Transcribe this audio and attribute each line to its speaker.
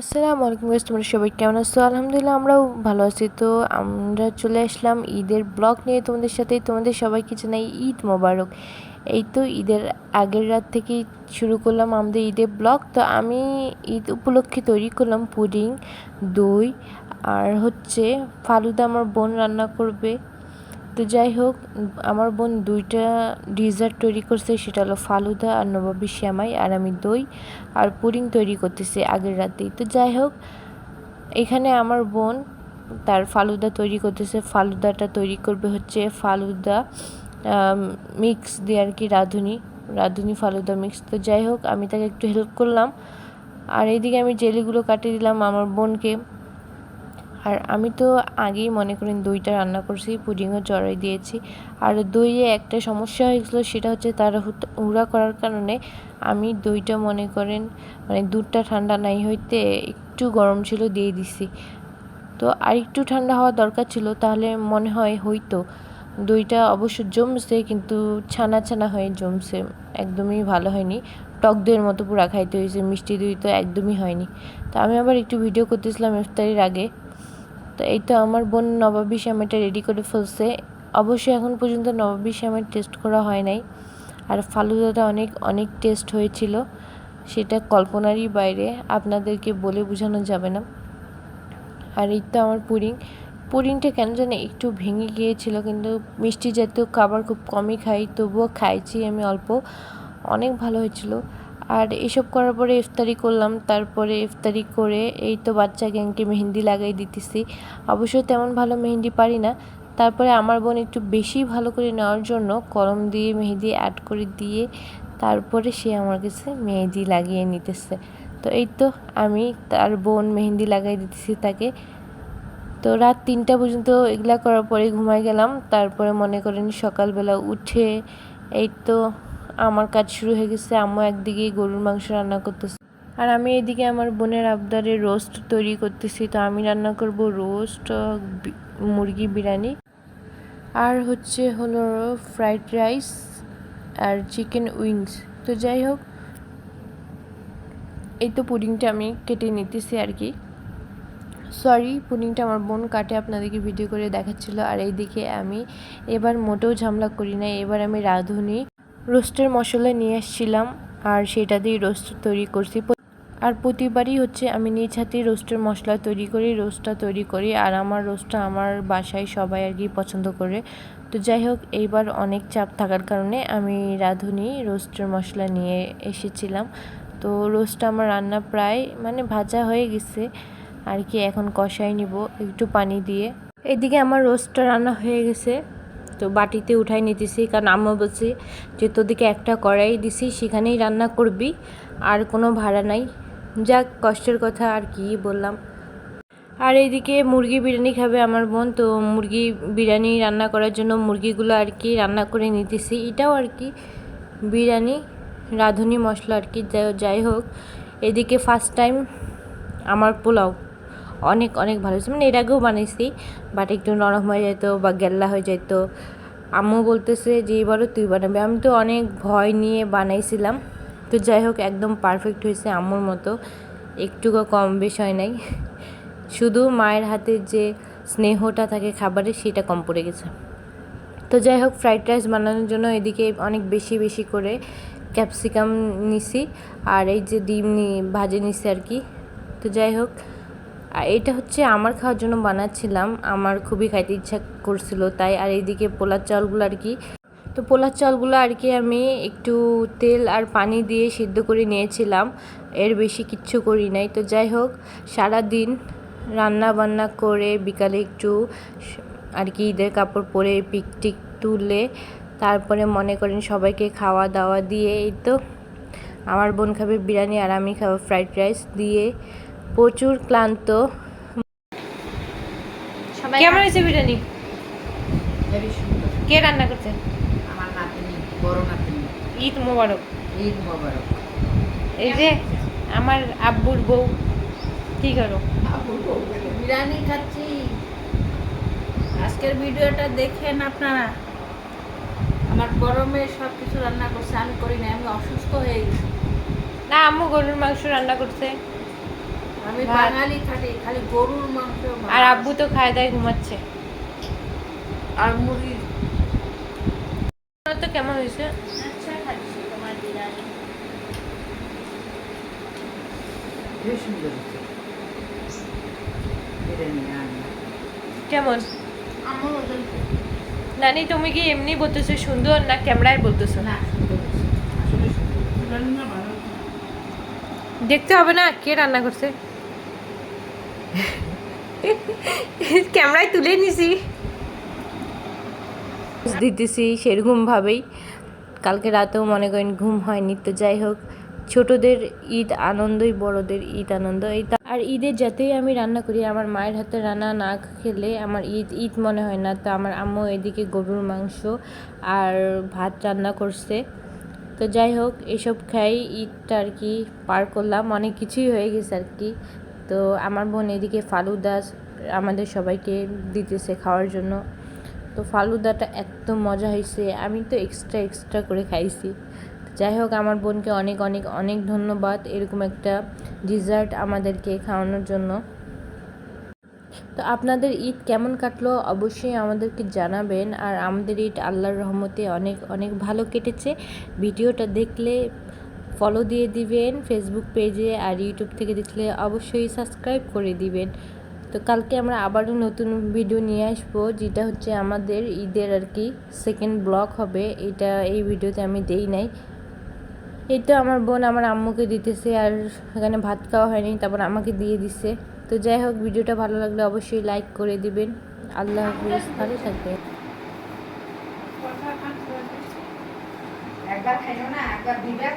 Speaker 1: আসসালামু আলাইকুম গাইস তোমরা সবাই কেমন আছো? আলহামদুলিল্লাহ আমরাও ভালো আছি। তো আমরা চলে আসলাম ঈদের ব্লগ নিয়ে তোমাদের সাথে তোমাদের সবাইকে জানাই ঈদ মোবারক। এই তো ঈদের আগের রাত থেকেই শুরু করলাম আমাদের ঈদের ব্লগ। তো আমি ঈদ উপলক্ষে তৈরি করলাম পুডিং, দই, আর হচ্ছে ফালুদা আমার বোন রান্না করবে। তো যাই হোক, আমার বোন দুইটা ডিজার্ট তৈরি করছে, সেটা হলো ফালুদা আর নবাবি শ্যামাই, আর আমি দই আর পুডিং তৈরি করতেছি আগের রাতেই। তো যাই হোক, এখানে আমার বোন তার ফালুদা তৈরি করতেছে। ফালুদাটা তৈরি করবে হচ্ছে ফালুদা মিক্স দিয়ে আর কি রাঁধুনি রাঁধুনি ফালুদা মিক্স তো যাই হোক, আমি তাকে একটু হেল্প করলাম। আর এইদিকে আমি জেলিগুলো কাটিয়ে দিলাম আমার বোনকে। আর আমি তো আগেই মনে করেন দইটা রান্না করছি, পুডিংও চড়াই দিয়েছি। আর দইয়ে একটা সমস্যা হয়েছিল সেটা হচ্ছে তার হুড়া করার কারণে আমি দইটা মনে করেন মানে দুধটা ঠান্ডা নাই হইতে একটু গরম ছিল দিয়ে দিছি। তো আর একটু ঠান্ডা হওয়া দরকার ছিল, তাহলে মনে হয় হইতো। দইটা অবশ্য জমছে, কিন্তু ছানা ছানা হয়ে জমছে, একদমই ভালো হয়নি। টক দইয়ের মতো পুরা খাইতে হয়েছে মিষ্টি দই তো একদমই হয়নি। তো আমি আবার একটু ভিডিও করতেছিলাম ইফতারির আগে। তো এই তো আমার বোন নবাবী শ্যামাইটা রেডি করে ফেলছে। অবশ্যই এখন পর্যন্ত নবাবী শ্যামাই টেস্ট করা হয় নাই। আর ফালুদাটা অনেক অনেক টেস্ট হয়েছিল। সেটা কল্পনারই বাইরে, আপনাদেরকে বলে বোঝানো যাবে না। আর এই তো আমার পুডিং। পুডিংটা কেন জানি একটু ভেঙে গিয়েছিল, কিন্তু মিষ্টি জাতীয় খাবার খুব কমই খাই, তবুও খাইছি আমি অল্প। অনেক ভালো হয়েছিল। আর এসব করার পরে ইফতারি করলাম। তারপরে ইফতারি করে এই তো বাচ্চা গ্যাংকে মেহেন্দি লাগাই দিতেছি। অবশ্য তেমন ভালো মেহেন্দি পারি না। তারপরে আমার বোন একটু বেশি ভালো করে নেওয়ার জন্য কলম দিয়ে মেহেদি অ্যাড করে দিয়ে তারপরে সে আমার কাছে মেহেদি লাগিয়ে নিতেছে। তো এই তো আমি তার বোন মেহেন্দি লাগাই দিতেছি তাকে। তো রাত তিনটা পর্যন্ত এগুলা করার পরে ঘুমাই গেলাম। তারপরে মনে করেন সকালবেলা উঠে এই তো আমার কাজ শুরু হয়ে গেছে, আম্মু একদিকে গরুর মাংস রান্না করতেছে। আর আমি এদিকে আমার বোনের আবদারে রোস্ট তৈরি করতেছি, তো আমি রান্না করব রোস্ট মুরগি বিরিয়ানি। আর হচ্ছে হলো ফ্রাইড রাইস আর চিকেন উইংস তো যাই হোক, এই তো পুডিংটা আমি কেটে নিতেছি আর কি। সরি পুডিংটা আমার বোন কাটে, আপনাদেরকে ভিডিও করে দেখাচ্ছিল। আর এইদিকে আমি এবার মোটেও ঝামেলা করি না এবার আমি রাঁধুনি। রোস্টের মশলা নিয়ে এসেছিলাম আর সেটা দিয়ে রোস্ট তৈরি করছি। আর প্রতিবারই হচ্ছে আমি নিজ হাতেই রোস্টের মশলা তৈরি করি, রোস্টটা তৈরি করি আর আমার রোস্টটা আমার বাসায় সবাই আর কি পছন্দ করে। তো যাই হোক, এইবার অনেক চাপ থাকার কারণে আমি রাঁধুনি রোস্টের মশলা নিয়ে এসেছিলাম। তো রোস্টটা আমার রান্না প্রায় মানে ভাজা হয়ে গেছে। আর কি এখন কষাই নিব একটু পানি দিয়ে। এদিকে আমার রোস্টটা রান্না হয়ে গেছে। তো বাটিতে উঠাই নিতেছি, কারণ আম্মা বলছি যে তোদিকে একটা কড়াই দিছি, সেখানেই রান্না করবি, আর কোনো ভাড়া নাই। যাক, কষ্টের কথা, আর কি বললাম। আর এইদিকে মুরগি বিরিয়ানি খাবে আমার বোন, তো মুরগি বিরিয়ানি রান্না করার জন্য মুরগিগুলো আর কি রান্না করে নিতেছি। এটাও আর কি বিরিয়ানি, রাঁধুনি মশলা আর কি যাই হোক। এদিকে ফার্স্ট টাইম আমার পোলাও। অনেক অনেক ভালো হয়েছে। মানে এর আগেও বানাইছি বাট একটু নরম হয়ে যেত বা গেল্লা হয়ে যেত। আম্মু বলতেছে যে এবারও তুই বানাবি। আমি তো অনেক ভয় নিয়ে বানাইছিলাম। তো যাই হোক, একদম পারফেক্ট হয়েছে আম্মুর মতো। একটুকু কম বেশ হয় নাই। শুধু মায়ের হাতে যে স্নেহটা থাকে খাবারে, সেটা কম পড়ে গেছে। তো যাই হোক ফ্রাইড রাইস বানানোর জন্য এদিকে অনেক বেশি বেশি করে ক্যাপসিকাম নিছি। আর এই যে ডিম ভাজে নিছি আর কি। তো যাই হোক এটা হচ্ছে আমার খাওয়ার জন্য বানাচ্ছিলাম। আমার খুবই খাইতে ইচ্ছা করছিল তাই। আর এইদিকে পোলার চালগুলো আর কি। তো পোলার চালগুলো আর কি আমি একটু তেল আর পানি দিয়ে সিদ্ধ করে নিয়েছিলাম। এর বেশি কিচ্ছু করি নাই। তো যাই হোক সারা দিন রান্না বান্না করে বিকালে একটু আর কি ঈদের কাপড় পরে পিকটিক তুলে তারপরে মনে করেন সবাইকে খাওয়া দাওয়া দিয়ে এই তো। আমার বোন খাবে বিরিয়ানি আর আমি খাব ফ্রাইড রাইস দিয়ে প্রচুর ক্লান্ত। কেমন হয়েছে বিরিয়ানি? কে রান্না করছে?
Speaker 2: আমার নাতনি বড় নাতনি
Speaker 1: ঈদ মোবারক।
Speaker 2: ঈদ মোবারক।
Speaker 1: এই যে আমার আব্বুর বউ কি করো?
Speaker 2: বিরিয়ানি খাচ্ছি। আজকের ভিডিওটা দেখেন আপনারা। আমার বড় মেয়ে সব কিছু রান্না করছে আমি করি না আমি অসুস্থ হয়ে গেছি।
Speaker 1: না আম্মু গরুর মাংস রান্না করছে।
Speaker 2: আমি বাঙালি খাটি খালি গরুর মাংস
Speaker 1: আর আব্বু তো খায় দায় ঘুমাচ্ছে।
Speaker 2: আর মুড়ি
Speaker 1: তো কেমন হয়েছে?
Speaker 2: আচ্ছা
Speaker 1: কেমন? নানি তুমি কি এমনি বলতেছো সুন্দর না ক্যামেরায় বলতেছো?
Speaker 2: না
Speaker 3: সুন্দর। হচ্ছে আসলে সুন্দর।
Speaker 2: রান্না ভালো
Speaker 1: দেখতে হবে না কে রান্না করছে? ক্যামেরায় তুলে নিছি। দিতেছি সেরকম ভাবেই। কালকে রাতেও মনে করেন ঘুম হয়নি, তো যাই হোক, ছোটদের ঈদ আনন্দই, বড়দের ঈদ আনন্দ। আর ঈদের যাতেই আমি রান্না করি, আমার মায়ের হাতে রান্না না খেলে আমার ঈদ ঈদ মনে হয় না। তো আমার আম্মু এদিকে গরুর মাংস আর ভাত রান্না করছে। তো যাই হোক, এসব খাই, ঈদটা আর কি পার করলাম। অনেক কিছুই হয়ে গেছে আর কি। তো আমার বোন এদিকে ফালুদা আমাদের সবাইকে দিতেছে খাওয়ার জন্য। তো ফালুদাটা এত মজা হয়েছে, আমি তো এক্সট্রা এক্সট্রা করে খাইছি। যাই হোক, আমার বোনকে অনেক অনেক অনেক ধন্যবাদ এরকম একটা ডিজার্ট আমাদেরকে খাওয়ানোর জন্য। তো আপনাদের ঈদ কেমন কাটলো অবশ্যই আমাদেরকে জানাবেন। আর আমাদের ঈদ আল্লাহর রহমতে অনেক অনেক ভালো কেটেছে। ভিডিওটা দেখলে ফলো দিয়ে দিবেন ফেসবুক পেজে আর ইউটিউব থেকে দেখলে অবশ্যই সাবস্ক্রাইব করে দিবেন। তো কালকে আমরা আবারও নতুন ভিডিও নিয়ে আসব, যেটা হচ্ছে আমাদের ঈদের আর কি সেকেন্ড ব্লগ হবে। এটা, এই ভিডিওতে আমি দেই নাই। এই তো আমার বোন আমার আম্মুকে দিতেছে আর এখানে ভাত খাওয়া হয়নি, তারপর আমাকে দিয়ে দিছে। তো যাই হোক, ভিডিওটা ভালো লাগলে অবশ্যই লাইক করে দিবেন। আল্লাহ হাফিজ, ভালো থাকবেন।
Speaker 3: একবার খাইও না, একবার দিবে।